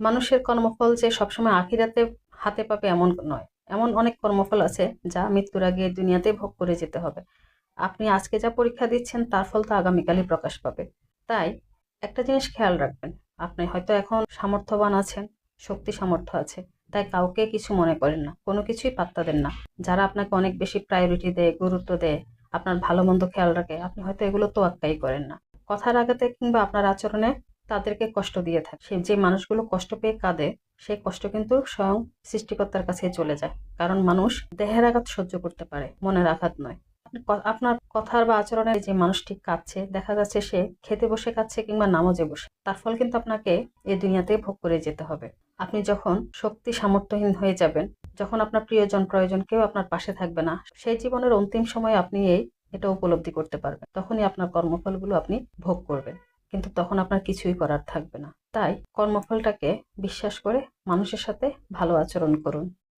মানুষের কর্মফল যে সবসময় আখিরাতে হাতে পাবে এমন নয়। এমন অনেক কর্মফল আছে যা মৃত্যুর আগে দুনিয়াতে ভোগ করে যেতে হবে। আপনি আজকে যা পরীক্ষা দিচ্ছেন, তার ফল তো আগামীকালই প্রকাশ পাবে। তাই একটা জিনিস খেয়াল রাখবেন, আপনি হয়তো এখন সামর্থ্যবান আছেন, শক্তি সামর্থ্য আছে, তাই কাউকে কিছু মনে করেন না, কোনো কিছুই পাত্তা দেন না। যারা আপনাকে অনেক বেশি প্রায়োরিটি দেয়, গুরুত্ব দেয়, আপনার ভালো মন্দ খেয়াল রাখে, আপনি হয়তো এগুলো তো আক্কাই করেন না। কথার আঘাতে কিংবা আপনার আচরণে তাদেরকে কষ্ট দিয়ে থাকে। সে যে মানুষগুলো কষ্ট পেয়ে কাঁদে সেই কষ্ট কিন্তু স্বয়ং সৃষ্টিকর্তার কাছে চলে যায়। কারণ মানুষ দেহের আঘাত সহ্য করতে পারে, মনের আঘাত নয়। আপনার কথার বা আচরণে যে মানুষটি কাঁদছে, দেখা যাচ্ছে সে খেতে বসে কাঁদছে কিংবা নামাজে বসে। তার ফল কিন্তু আপনাকে এই দুনিয়াতে ভোগ করে যেতে হবে। আপনি যখন শক্তি সামর্থ্যহীন হয়ে যাবেন, যখন আপনার প্রিয়জন প্রয়োজন কেউ আপনার পাশে থাকবে না, সেই জীবনের অন্তিম সময়ে আপনি এই এটা উপলব্ধি করতে পারবেন। তখনই আপনার কর্মফলগুলো আপনি ভোগ করবেন। কিন্তু তখন আপনার কিছুই করার থাকবে না। তাই কর্মফলটাকে বিশ্বাস করে মানুষের সাথে ভালো আচরণ করুন।